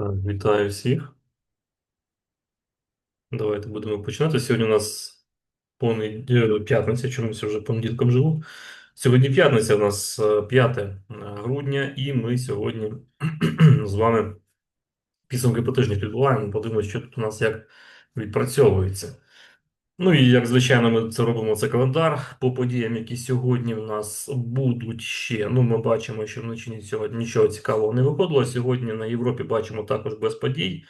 Вітаю всіх. Давайте будемо починати. Сьогодні у нас понед... е, п'ятниця, чомусь вже понеділком живу. Сьогодні п'ятниця, у нас е, 5 грудня, і ми сьогодні з вами підсумки по тижню підбуваємо. Подивимося, що тут у нас як відпрацьовується. Ну і як звичайно, ми це робимо це календар по подіям, які сьогодні в нас будуть ще. Ну, ми бачимо, що вночі нічого, нічого цікавого не виходило. Сьогодні на Європі бачимо також без подій.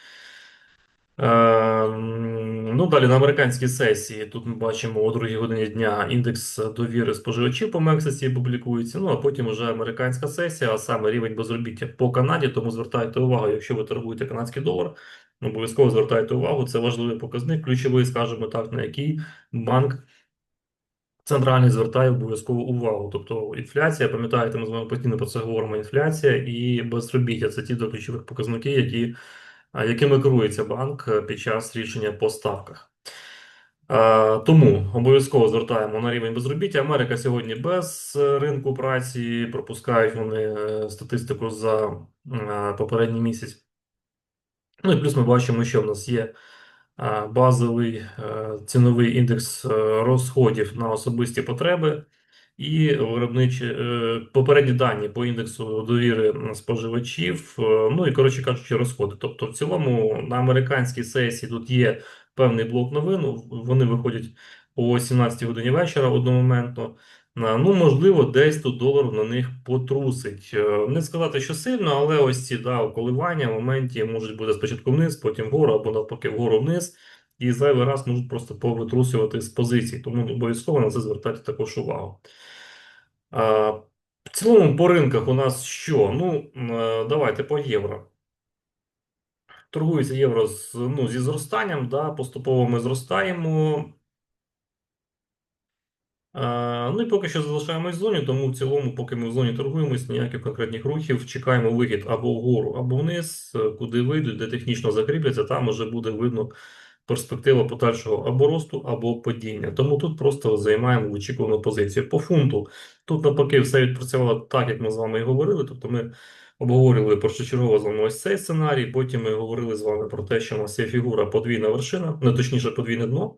Ем, Ну, далі на американській сесії тут ми бачимо о 2 годині дня індекс довіри споживачів по Мексиці публікується. Ну а потім вже американська сесія, а саме рівень безробіття по Канаді. Тому звертайте увагу, якщо ви торгуєте канадський долар, обов'язково звертайте увагу. Це важливий показник, ключовий, скажімо так, на який банк центральний звертає обов'язково увагу. Тобто інфляція, пам'ятаєте, ми з вами постійно про це говоримо. Інфляція і безробіття це ті два ключових показники, які якими керується банк е, під час рішення по ставках. Тому обов'язково звертаємо на рівень безробіття. Америка сьогодні без е, ринку праці пропускають вони е, статистику за попередній місяць. Ну і плюс ми бачимо, що в нас є е, базовий е, ціновий індекс е, розходів на особисті потреби і виробничі попередні дані по індексу довіри споживачів. Ну і коротше кажучи, розходи. Тобто, в цілому на американській сесії тут є певний блок новин. Вони виходять о 17 годині вечора одномоментно. А, Ну, можливо, десь тут долар на них потрусить. Е, Не сказати, що сильно, але ось ці да, коливання в моменті можуть бути спочатку вниз, потім вгору, або навпаки, вгору вниз. І зайвий раз можуть просто повитрусювати з позицій. Тому обов'язково на це звертайте також увагу. А, В цілому по ринках у нас що? Ну, е, давайте по євро. Торгується євро з, ну, зі зростанням, да, поступово ми зростаємо. Ну і поки що залишаємось в зоні, тому в цілому, поки ми в зоні торгуємось, ніяких конкретних рухів, чекаємо вихід або вгору, або вниз, е, куди вийдуть, де технічно закріпляться, там вже буде видно перспектива подальшого або росту, або падіння. Тому тут просто займаємо очікувану позицію. По фунту тут навпаки все відпрацювало так, як ми з вами і говорили. Тобто ми обговорювали першочергово з вами ось цей сценарій. Потім ми говорили з вами про те, що у нас є фігура подвійна вершина, не точніше подвійне дно.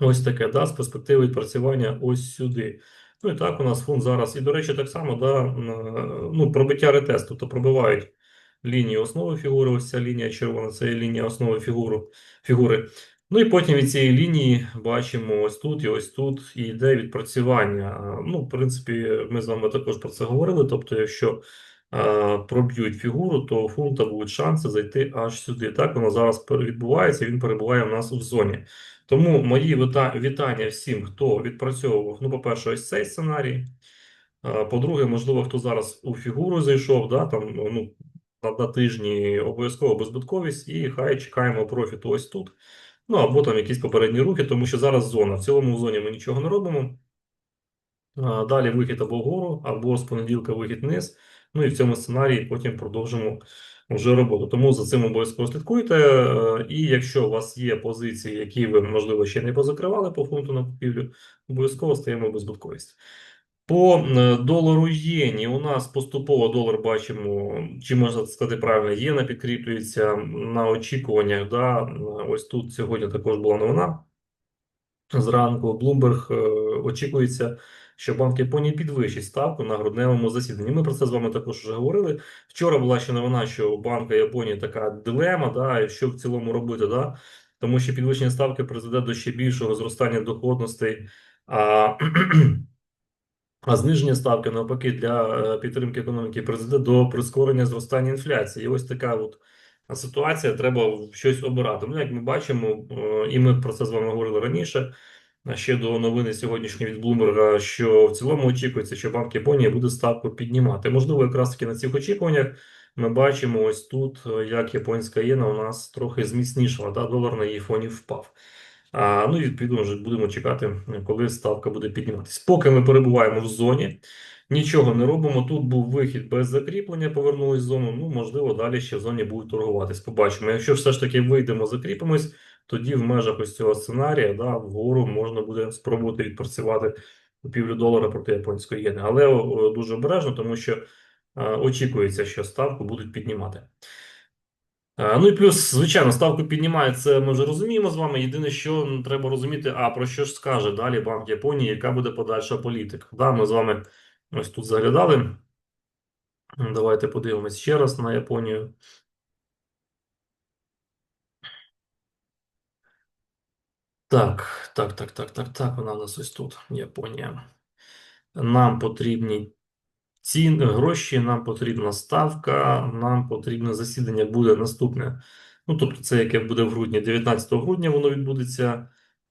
Ось таке, да, з перспективи відпрацювання ось сюди. Ну і так у нас фунт зараз. І, до речі, так само, да, ну, пробиття ретесту, тобто пробивають лінію основи фігури, ось ця лінія червона, це є лінія основи фігуру, фігури. Ну і потім від цієї лінії бачимо ось тут і ось тут і йде відпрацювання. Ну, в принципі, ми з вами також про це говорили. Тобто, якщо проб'ють фігуру, то фунта будуть шанси зайти аж сюди. Так воно зараз відбувається, він перебуває у нас в зоні. Тому мої вітання всім, хто відпрацьовував. Ну, по-перше, ось цей сценарій. По-друге, можливо, хто зараз у фігуру зайшов, да, там, ну, на, на тижні обов'язково безбитковість, і хай чекаємо профіту ось тут. Ну, або там якісь попередні рухи, тому що зараз зона. В цілому в зоні ми нічого не робимо. Далі вихід або вгору, або з понеділка вихід вниз. Ну і в цьому сценарії потім продовжимо вже роботу. Тому за цим обов'язково слідкуйте. Е, і якщо у вас є позиції, які ви, можливо, ще не позакривали по фунту на купівлю, обов'язково стаємо безбутковість. По е, долару єні у нас поступово долар бачимо, чи можна сказати правильно, єна підкріплюється на очікуваннях. Да? Ось тут сьогодні також була новина. Зранку Bloomberg е, очікується що Банк Японії підвищить ставку на грудневому засіданні. Ми про це з вами також вже говорили. Вчора була ще новина, що у Банка Японії така дилема, да, що в цілому робити, да, тому що підвищення ставки призведе до ще більшого зростання доходностей. А а зниження ставки навпаки для е, підтримки економіки призведе до прискорення зростання інфляції. І ось така от ситуація. Треба щось обирати. Ну, як ми бачимо, е, і ми про це з вами говорили раніше ще до новини сьогоднішньої від Блумберга, що в цілому очікується, що Банк Японії буде ставку піднімати. Можливо, якраз таки на цих очікуваннях ми бачимо ось тут, як японська єна у нас трохи зміцнішала, да, долар на її фоні впав. А, Ну і відповідно вже будемо чекати, коли ставка буде підніматись. Поки ми перебуваємо в зоні, нічого не робимо. Тут був вихід без закріплення, повернулись в зону. Ну, можливо, далі ще в зоні будуть торгуватись. Побачимо. Якщо все ж таки вийдемо, закріпимось тоді в межах ось цього сценарія да, вгору можна буде спробувати відпрацювати купівлю долара проти японської єни. Але дуже обережно, тому що е, очікується, що ставку будуть піднімати. Е, Ну і плюс, звичайно, ставку піднімає, це ми вже розуміємо з вами. Єдине, що треба розуміти, а про що ж скаже далі Банк Японії, яка буде подальша політика. Да, ми з вами ось тут заглядали. Давайте подивимось ще раз на Японію. Так, так, так, так, так, так. Вона у нас ось тут, Японія. Нам потрібні ціни, гроші, нам потрібна ставка, нам потрібне засідання буде наступне. Ну, тобто, це яке буде в грудні, 19 грудня воно відбудеться.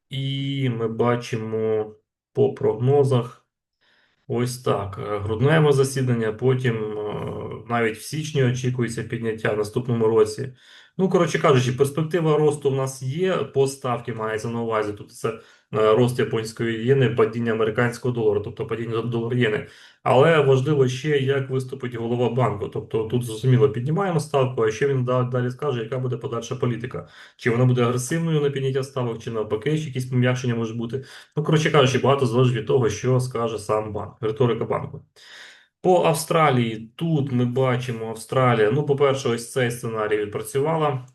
І ми бачимо по прогнозах. Ось так. Е, Грудневе засідання, потім навіть в січні очікується підняття в наступному році. Ну, коротше кажучи, перспектива росту в нас є, по ставки мається на увазі. Тут це е, рост японської єни, падіння американського долару, тобто падіння долар єни. Але важливо ще, як виступить голова банку. Тобто тут зрозуміло піднімаємо ставку, а ще він далі скаже, яка буде подальша політика. Чи вона буде агресивною на підняття ставок, чи навпаки, чи якісь пом'якшення може бути. Ну, коротше кажучи, багато залежить від того, що скаже сам банк, риторика банку. По Австралії тут ми бачимо Австралія. Ну, по-перше, ось цей сценарій відпрацювала.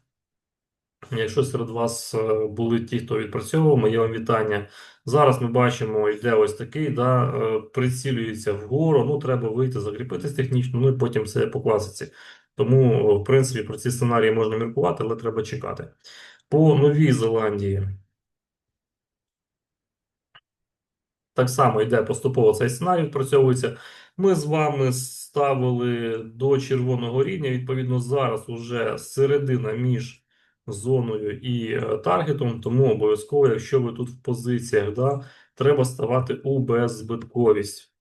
Якщо серед вас е, були ті, хто відпрацьовував, моє вам вітання. Зараз ми бачимо, йде ось такий, да, е, прицілюється вгору. Ну, треба вийти, закріпитись технічно, ну і потім все по класиці. Тому, в принципі, про ці сценарії можна міркувати, але треба чекати. По Новій Зеландії. Так само йде поступово цей сценарій, відпрацьовується. Ми з вами ставили до червоного рівня. Відповідно, зараз уже середина між зоною і е, таргетом. Тому обов'язково, якщо ви тут в позиціях, да, треба ставати у беззбитковість.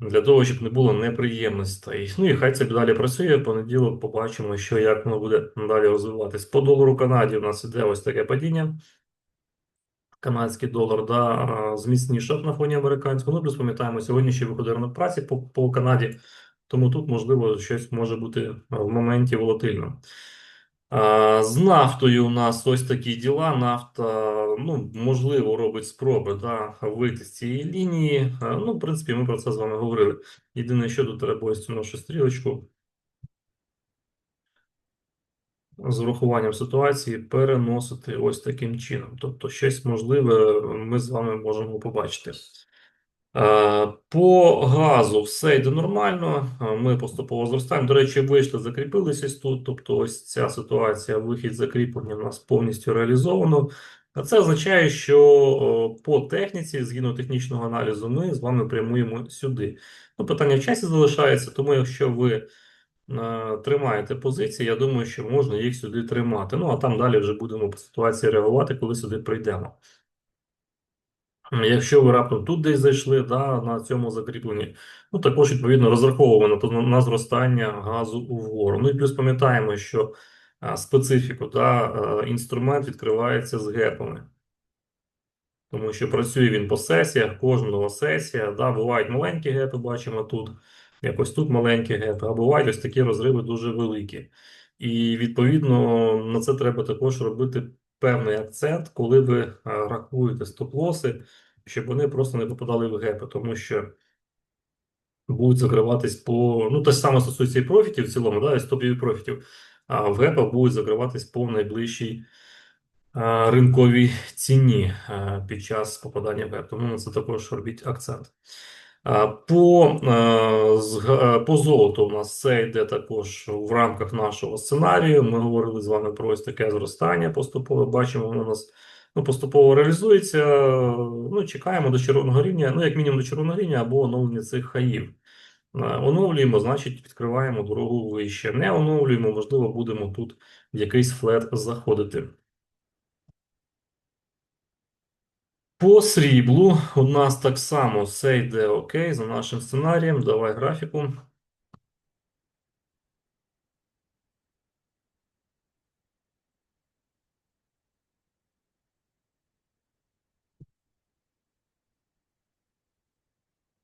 Для того, щоб не було неприємностей. Ну і хай це далі працює. Понеділок побачимо, що як воно буде далі розвиватись. По долару Канаді у нас іде ось таке падіння канадський долар да, зміцнішав на фоні американського. Ну, плюс пам'ятаємо, сьогодні ще виходить ринок праці по, по Канаді, тому тут, можливо, щось може бути в моменті волатильно. З нафтою у нас ось такі діла. Нафта, ну, можливо, робить спроби да, вийти з цієї лінії. Ну, в принципі, ми про це з вами говорили. Єдине, що тут треба ось цю нашу стрілочку. З урахуванням ситуації переносити ось таким чином. Тобто, щось можливе ми з вами можемо побачити. Е, По газу все йде нормально. е, Ми поступово зростаємо. До речі, вийшли, закріпилися тут. Тобто, ось ця ситуація, вихід закріплення в нас повністю реалізовано. А це означає, що по техніці, згідно технічного аналізу, ми з вами прямуємо сюди. Ну, питання в часі залишається, тому якщо ви е, тримаєте позиції, я думаю, що можна їх сюди тримати. Ну, а там далі вже будемо по ситуації реагувати, коли сюди прийдемо. Якщо ви раптом тут десь зайшли, да, на цьому закріпленні, ну також відповідно розраховуємо на, зростання газу угору. Ну і плюс пам'ятаємо, що а, специфіку, да, а, інструмент відкривається з гепами. Тому що працює він по сесіях, кожного сесія, да, бувають маленькі гепи, бачимо тут, якось тут маленькі гепи, а бувають ось такі розриви дуже великі. І відповідно на це треба також робити певний акцент, коли ви е, рахуєте стоп-лоси, щоб вони просто не попадали в гепи, тому що будуть закриватись по. Ну, те ж саме стосується і профітів в цілому, да, і стопів профітів, а в гепах будуть закриватись по найближчій е, ринковій ціні е, під час попадання в геп. Тому на це також робіть акцент. А, По, е, е, по золоту у нас це йде також в рамках нашого сценарію. Ми говорили з вами про ось таке зростання поступово. Бачимо, воно у нас ну, поступово реалізується. Ну, чекаємо до червоного рівня, ну, як мінімум до червоного рівня або оновлення цих хаїв. Е, Оновлюємо, значить, відкриваємо дорогу вище. Не оновлюємо, можливо, будемо тут в якийсь флет заходити. По сріблу у нас так само все йде окей за нашим сценарієм. Давай графіку.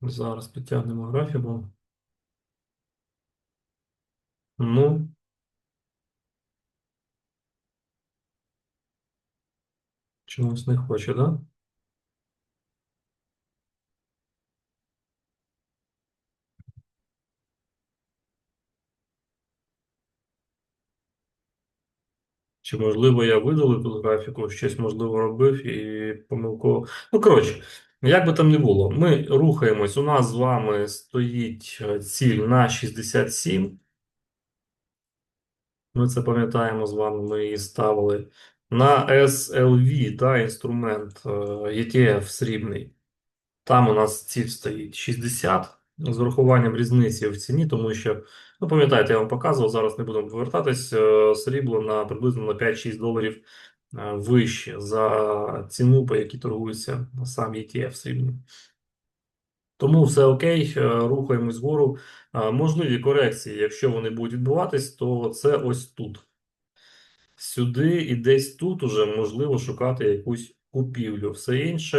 Зараз підтягнемо графіку. Ну, чомусь не хоче, да? Чи можливо я видалив тут графіку, щось можливо робив і помилково. Ну, коротше, як би там не було, ми рухаємось. У нас з вами стоїть е, ціль на 67. Ми це пам'ятаємо з вами, ми її ставили. На SLV, да, інструмент е, ETF срібний. Там у нас ціль стоїть 60 з урахуванням різниці в ціні, тому що, ну пам'ятаєте, я вам показував, зараз не будемо повертатись, е, срібло на приблизно на 5-6 доларів е, вище за ціну, по якій торгується сам ETF срібний. Тому все окей, е, рухаємось вгору. Можливі корекції, якщо вони будуть відбуватись, то це ось тут. Сюди і десь тут уже можливо шукати якусь купівлю. Все інше,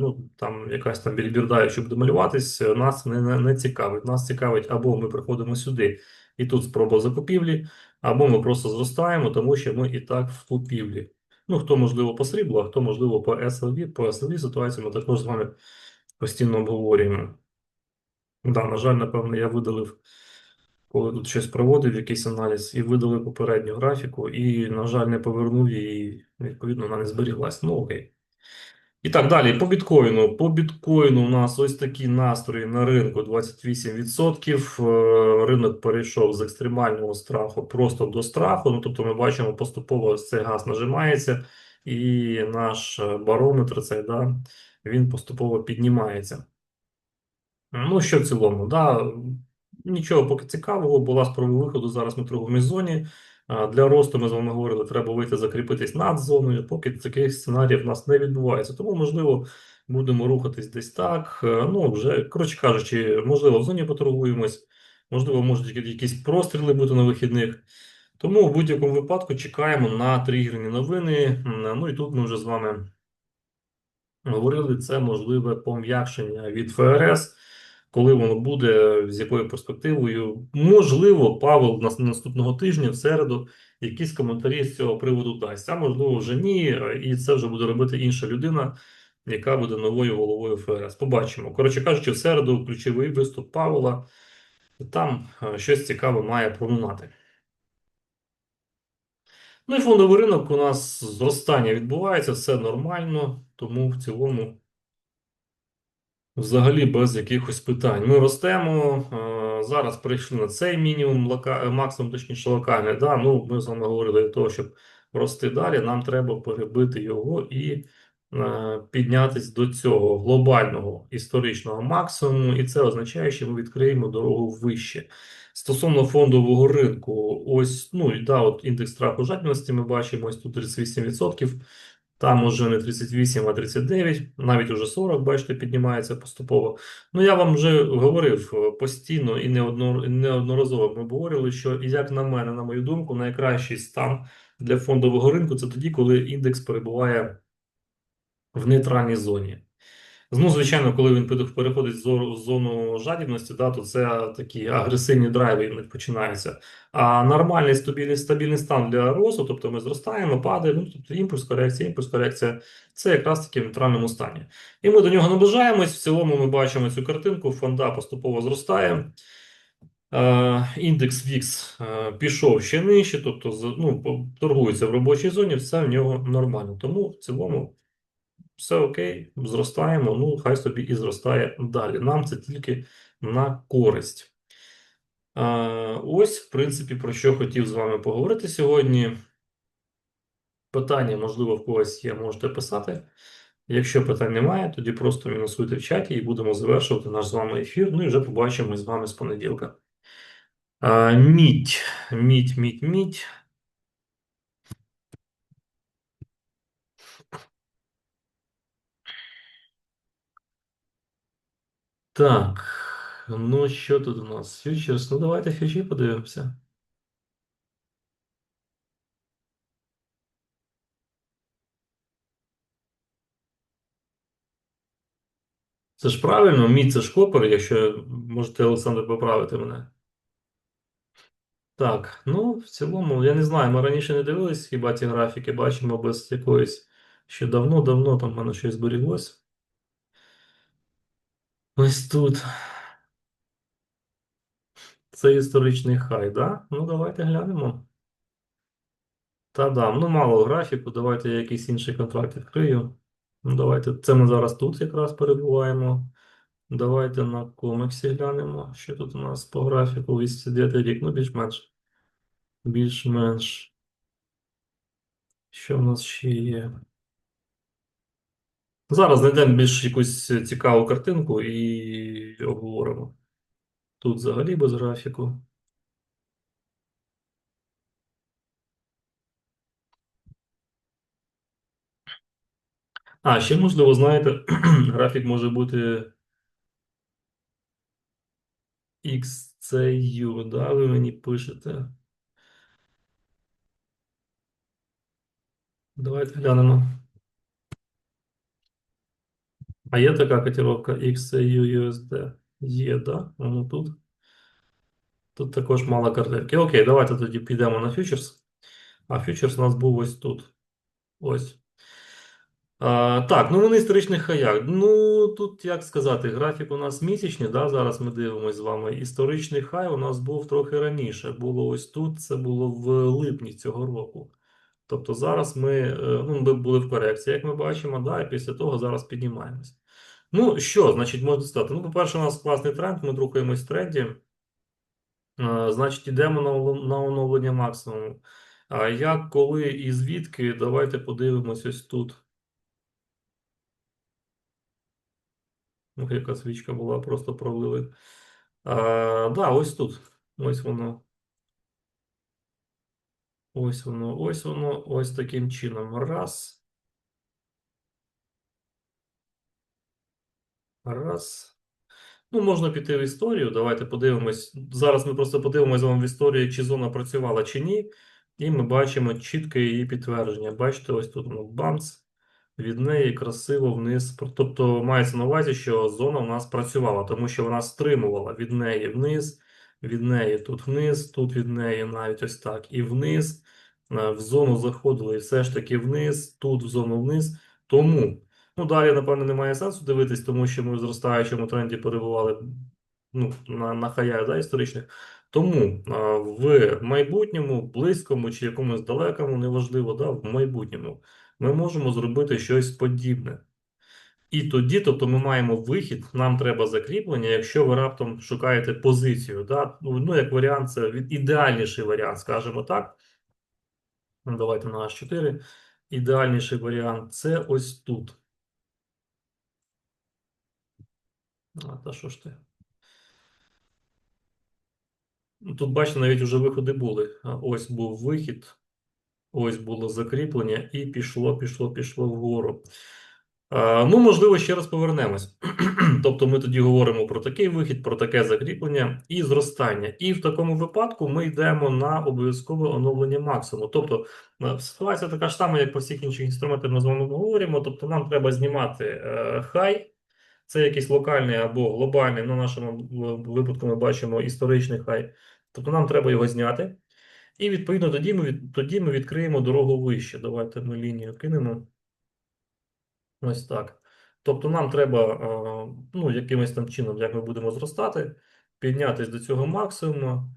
ну там якась там більбірда, якщо буде малюватись, нас не, не, не цікавить. Нас цікавить, або ми приходимо сюди і тут спроба закупівлі, або ми просто зростаємо, тому що ми і так в купівлі. Ну, хто можливо по сріблу, а хто можливо по SLV. По SLV ситуацію ми також з вами постійно обговорюємо. Да, на жаль, напевно, я видалив коли тут щось проводив, якийсь аналіз, і видали попередню графіку, і, на жаль, не повернув її, відповідно, вона не зберіглась. Ну, окей. І так далі, по біткоїну. По біткоїну у нас ось такі настрої на ринку 28%. Е, Ринок перейшов з екстремального страху просто до страху. Ну, тобто ми бачимо, поступово цей газ нажимається, і наш е, барометр цей, да, він поступово піднімається. Ну, що в цілому, да, нічого поки цікавого, була спроба виходу. Зараз ми в торговій зоні. Для росту ми з вами говорили, треба вийти закріпитись над зоною. Поки таких сценаріїв в нас не відбувається. Тому, можливо, будемо рухатись десь так. Е, Ну, вже, коротше кажучи, можливо, в зоні поторгуємось, можливо, можуть якісь простріли бути на вихідних. Тому в будь-якому випадку чекаємо на тригерні новини. Ну і тут ми вже з вами говорили, це можливе пом'якшення від ФРС. Коли воно буде, з якою перспективою, можливо, Павел на наступного тижня, в середу, якісь коментарі з цього приводу дасть. А можливо, вже ні, і це вже буде робити інша людина, яка буде новою головою ФРС. Побачимо. Коротше кажучи, в середу ключовий виступ Павла, там е, щось цікаве має пролунати. Ну і фондовий ринок у нас зростання відбувається, все нормально, тому в цілому. Взагалі без якихось питань. Ми ростемо. е, Зараз прийшли на цей мінімум, е, максимум, точніше, локальний. Да? Ну, ми з вами говорили для того, щоб рости далі, нам треба перебити його і е, піднятись до цього глобального історичного максимуму, і це означає, що ми відкриємо дорогу вище. Стосовно фондового ринку, ось ну да, от індекс страху жадності ми бачимо ось тут 38%. Там уже не 38, а 39, навіть уже 40, бачите, піднімається поступово. Ну, я вам вже говорив е, постійно і неодно- неодноразово ми обговорювали, що, як на мене, на мою думку, найкращий стан для фондового ринку це тоді, коли індекс перебуває в нейтральній зоні. Ну, звичайно, коли він переходить в зону жадібності, да, то це такі агресивні драйви в них починаються. А нормальний стабільний, стабільний стан для росту, тобто ми зростаємо, падаємо, ну, тобто імпульс, корекція, імпульс, корекція, це якраз таки в нейтральному стані. І ми до нього наближаємось. В цілому ми бачимо цю картинку, фонда поступово зростає. Е, Індекс VIX е, пішов ще нижче, тобто ну, торгується в робочій зоні, все в нього нормально. Тому в цілому все окей, зростаємо, ну хай собі і зростає далі. Нам це тільки на користь. Ось, в принципі, про що хотів з вами поговорити сьогодні. Питання, можливо, в когось є, можете писати. Якщо питань немає, тоді просто мінусуйте в чаті і будемо завершувати наш з вами ефір. Ну і вже побачимо з вами з понеділка. Мідь, мідь, мідь, мідь. Так, ну що тут у нас? Фьючерс. Ну давайте фьючі подивимося. Це ж правильно, мідь це ж копер, якщо можете, Олександр, поправити мене. Так, ну в цілому, я не знаю, ми раніше не дивились хіба ці графіки, бачимо без якоїсь ще давно-давно там в мене щось зберіглось. Ось тут. Це історичний хай, да? Ну давайте глянемо. Та да, ну мало графіку. Давайте я якийсь інший контракт відкрию. Ну, давайте. Це ми зараз тут якраз перебуваємо. Давайте на коміксі глянемо, що тут у нас по графіку 209 рік. Ну, більш-менш. Більш-менш. Що в нас ще є? Зараз знайдемо більш якусь цікаву картинку і обговоримо. Тут взагалі без графіку. А, ще можливо, знаєте, графік може бути XCU, да, ви мені пишете. Давайте глянемо. А є така котировка XCU USD? Є, да? Воно тут. Тут також мало картинки. Окей, давайте тоді підемо на фьючерс. А фьючерс у нас був ось тут. Ось. А, так, ну вони історичних хаях. Ну, тут як сказати, графік у нас місячний, да, зараз ми дивимося з вами. Історичний хай у нас був трохи раніше. Було ось тут, це було в липні цього року. Тобто зараз ми, е, ну, ми були в корекції, як ми бачимо, да, і після того зараз піднімаємось. Ну, що, значить, можна сказати? Ну, по-перше, у нас класний тренд, ми рухаємось в тренді. Значить, йдемо на, оновлення максимуму. А як, коли і звідки, давайте подивимось ось тут. Ну, яка свічка була, просто пролили. А, да, ось тут. Ось воно. Ось воно, ось воно, ось таким чином. Раз. Раз. Ну, можна піти в історію. Давайте подивимось. Зараз ми просто подивимось з вами в історії, чи зона працювала, чи ні. І ми бачимо чітке її підтвердження. Бачите, ось тут воно бамц. Від неї красиво вниз. Тобто мається на увазі, що зона у нас працювала, тому що вона стримувала від неї вниз, від неї тут вниз, тут від неї навіть ось так і вниз. Е, В зону заходили і все ж таки вниз, тут в зону вниз. Тому, ну далі, напевно, немає сенсу дивитись, тому що ми в зростаючому тренді перебували ну, на, на хаях да, історичних. Тому е, в майбутньому, близькому чи якомусь далекому, неважливо, да, в майбутньому ми можемо зробити щось подібне. І тоді, тобто, ми маємо вихід, нам треба закріплення, якщо ви раптом шукаєте позицію. Да? Ну, як варіант, це ідеальніший варіант, скажімо так. Давайте на H4. Ідеальніший варіант це ось тут. А, та що ж ти? Ну, Тут, бачите, навіть вже виходи були. Ось був вихід, ось було закріплення, і пішло, пішло, пішло вгору. Ну, можливо, ще раз повернемось. Тобто ми тоді говоримо про такий вихід, про таке закріплення і зростання. І в такому випадку ми йдемо на обов'язкове оновлення максимуму. Тобто е, ситуація така ж сама, як по всіх інших інструментах ми з вами говоримо. Тобто нам треба знімати е, хай, це якийсь локальний або глобальний, на нашому випадку ми бачимо історичний хай. Тобто нам треба його зняти. І відповідно тоді ми, тоді ми відкриємо дорогу вище. Давайте ми лінію кинемо. Ось так. Тобто нам треба е, ну, якимось там чином, як ми будемо зростати, піднятися до цього максимуму,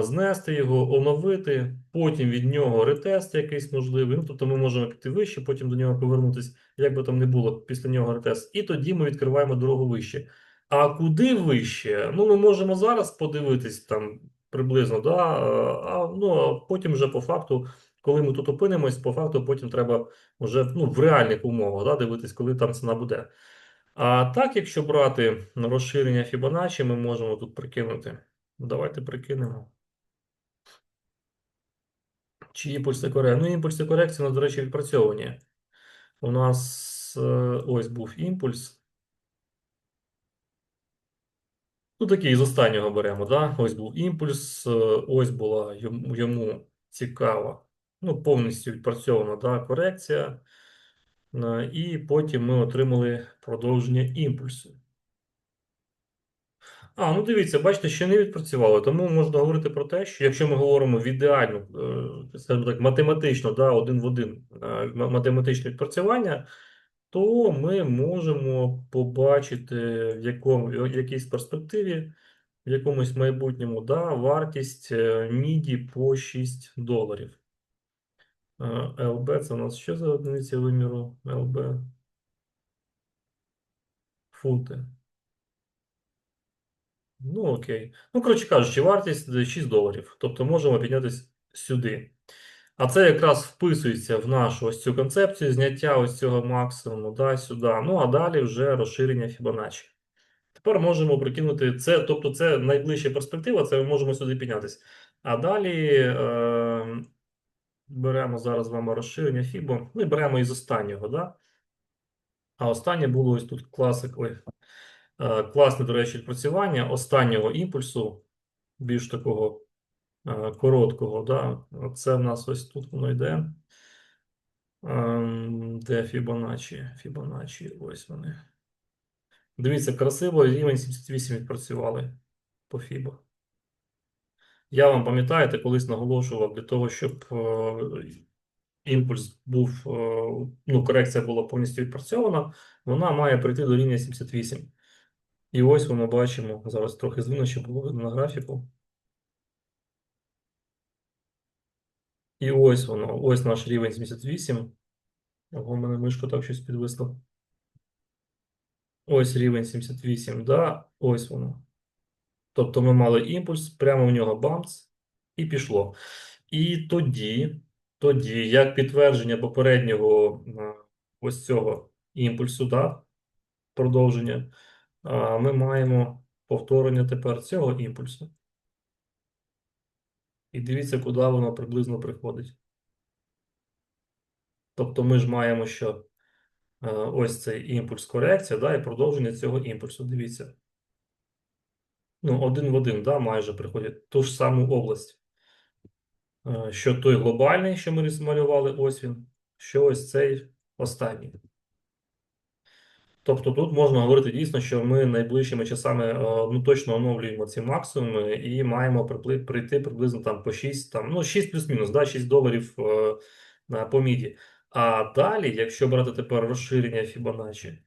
знести його, оновити, потім від нього ретест якийсь можливий. Ну, тобто ми можемо піти вище, потім до нього повернутися, як би там не було, після нього ретест. І тоді ми відкриваємо дорогу вище. А куди вище? Ну, ми можемо зараз подивитись там приблизно, да? е, а, ну, а потім вже по факту, коли ми тут опинимось, по факту потім треба вже ну, в реальних умовах да, дивитись, коли там ціна буде. А так, якщо брати розширення Fibonacci, ми можемо тут прикинути. Давайте прикинемо. Чи імпульси корекції? Ну, імпульси корекції, у нас, до речі, відпрацьовані. У нас е, ось був імпульс. Ну, такий з останнього беремо, да? Ось був імпульс, е, ось була йому, йому цікава, ну, повністю відпрацьована да, корекція. Е, І потім ми отримали продовження імпульсу. А, ну дивіться, бачите, ще не відпрацювали. Тому можна говорити про те, що якщо ми говоримо в ідеальну, е, скажімо так, математично, да, один в один е, математичне відпрацювання, то ми можемо побачити в якому, в якійсь перспективі, в якомусь майбутньому, да, вартість е, міді по 6 доларів. ЛБ це у нас що за одиниця виміру? ЛБ. Фунти. Ну, окей. Ну, коротше кажучи, вартість 6 доларів. Тобто можемо піднятися сюди. А це якраз вписується в нашу ось цю концепцію зняття ось цього максимуму, да, сюди. Ну, а далі вже розширення Фібоначчі. Тепер можемо прикинути це, тобто це найближча перспектива, це ми можемо сюди піднятися. А далі е, беремо зараз з вами розширення Фібо. Ну і беремо із останнього, да? А останнє було ось тут класик. Ой, е, класне, до речі, відпрацювання останнього імпульсу, більш такого е, короткого. Да? Це в нас ось тут воно йде. Ем, Де Фібоначчі? Фібоначчі, ось вони. Дивіться, красиво, рівень 78 відпрацювали по Фібо. Я вам пам'ятаєте, колись наголошував для того, щоб е, імпульс був, е, ну, корекція була повністю відпрацьована, вона має прийти до рівня 78. І ось ми бачимо, зараз трохи звину, щоб було видно на графіку. І ось воно, ось наш рівень 78. Ого, в мене мишка так щось підвисла. Ось рівень 78, да, ось воно. Тобто ми мали імпульс, прямо в нього бамц, і пішло. І тоді, тоді, як підтвердження попереднього ось цього імпульсу, да, продовження, а, ми маємо повторення тепер цього імпульсу. І дивіться, куди воно приблизно приходить. Тобто ми ж маємо, що е, ось цей імпульс корекція, да, і продовження цього імпульсу. Дивіться. Ну, один в один, да, майже приходять ту ж саму область. Е, Що той глобальний, що ми малювали, ось він, що ось цей останній. Тобто тут можна говорити дійсно, що ми найближчими часами е, ну, точно оновлюємо ці максимуми і маємо прийти приблизно там по 6, там, ну 6 плюс-мінус, да, 6 доларів е, на- по міді. А далі, якщо брати тепер розширення Fibonacci,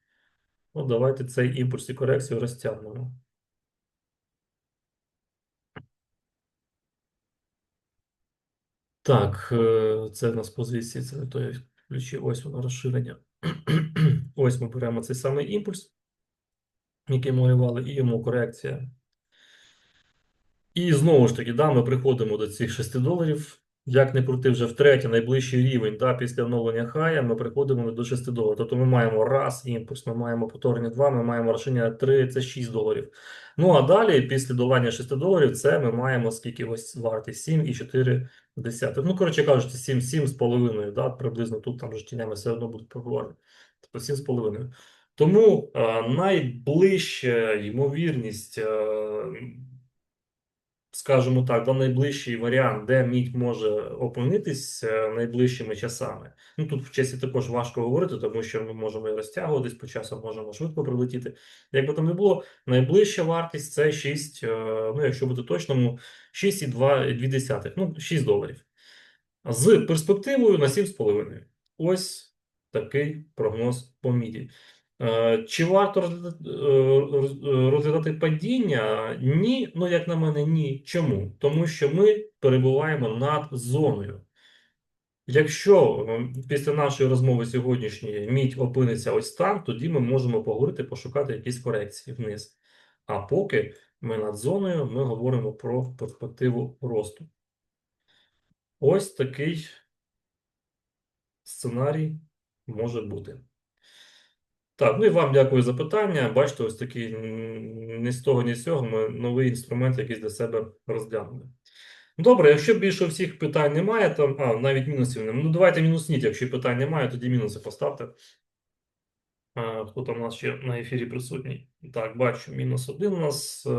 ну давайте цей імпульс і корекцію розтягнемо. Так, е, це в нас позиції, це не той ключі, ось воно розширення. Ось ми беремо цей самий імпульс, який малювали, і йому корекція. І знову ж таки, да, ми приходимо до цих 6 доларів. Як не крути, вже втретє, найближчий рівень, да, після оновлення хая, ми приходимо до 6 доларів. Тобто ми маємо раз імпульс, ми маємо повторення 2, ми маємо розширення 3, це 6 доларів. Ну а далі, після долання 6 доларів, це ми маємо скільки ось вартість 7,4 десятих. Ну, коротше кажучи, 7, 7 з половиною, да, приблизно тут там вже тінями все одно будуть пробувати. Тобто 7 з половиною. Тому е, найближча ймовірність, е, скажімо так, до найближчий варіант, де мідь може опинитись найближчими часами. Ну тут в часі також важко говорити, тому що ми можемо і розтягуватись по часу, можемо швидко прилетіти. Як би там не було, найближча вартість це 6, е, ну якщо бути точному, 6,2, ну 6 доларів. З перспективою на 7,5. Ось такий прогноз по міді. Е, Чи варто розглядати, е, е, розглядати падіння? Ні, ну як на мене, ні. Чому? Тому що ми перебуваємо над зоною. Якщо після нашої розмови сьогоднішньої мідь опиниться ось там, тоді ми можемо поговорити, пошукати якісь корекції вниз. А поки ми над зоною, ми говоримо про перспективу росту. Ось такий сценарій може бути. Так, ну і вам дякую за питання. Бачите, ось такий ні з того, ні з цього ми новий інструмент якийсь для себе розглянули. Добре, якщо більше всіх питань немає, то а, навіть мінусів немає. Ну, давайте мінусніть, якщо питань немає, тоді мінуси поставте. А, хто там у нас ще на ефірі присутній? Так, бачу, мінус один у нас. е,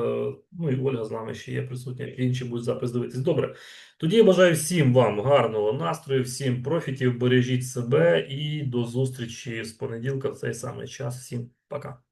Ну і Ольга з нами ще є присутня. Інші будуть запис дивитись. Добре. Тоді я бажаю всім вам гарного настрою, всім профітів, бережіть себе і до зустрічі з понеділка в цей самий час. Всім пока.